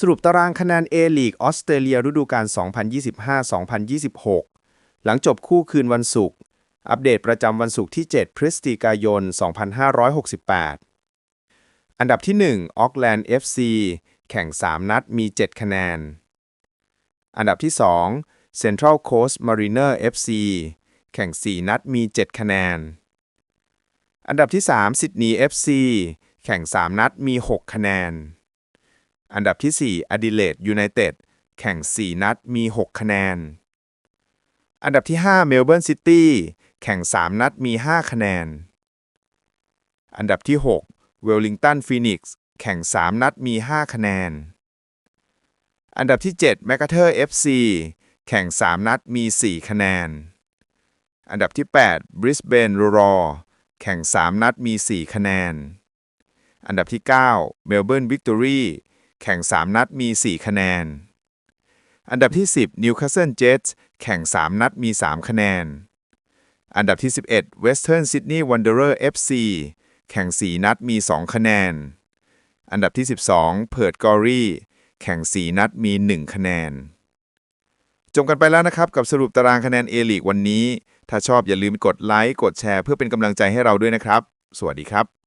สรุปตารางคะแนน A ลีกออสเตรเลียฤดูกาล 2025-2026 หลังจบคู่คืนวันศุกร์ อัปเดตประจำวันศุกร์ที่ 7 พฤศจิกายน 2568 อันดับที่1 Auckland FC แข่ง 3 นัดมี 7 คะแนน อันดับที่ 2 Central Coast Mariner FC แข่ง 4 นัดมี 7 คะแนน อันดับที่3 Sydney FC แข่ง 3 นัดมี 6 คะแนน อันดับที่4 Adelaide United แข่ง 4 นัดมี 6 คะแนน อันดับที่5 Melbourne City แข่ง 3 นัดมี 5 คะแนน อันดับที่6 Wellington Phoenix แข่ง 3 นัดมี 5 คะแนน อันดับที่7 Macarthur FC แข่ง 3 นัดมี 4 คะแนน อันดับที่8 Brisbane Roar แข่ง 3 นัดมี 4 คะแนน อันดับที่9 Melbourne Victory แข่ง 3 นัดมี 4 คะแนน อันดับที่ 10 Newcastle Jets แข่ง 3 นัดมี 3 คะแนน อันดับที่ 11 Western Sydney Wanderer FC แข่ง 4 นัดมี 2 คะแนน อันดับที่ 12 Perth Glory แข่ง 4 นัดมี 1 คะแนน จบกันไปแล้วนะครับ กับสรุปตารางคะแนน A ลีกวันนี้ ถ้าชอบอย่าลืมกดไลค์ กดแชร์เพื่อเป็นกำลังใจให้เราด้วยนะครับ สวัสดีครับ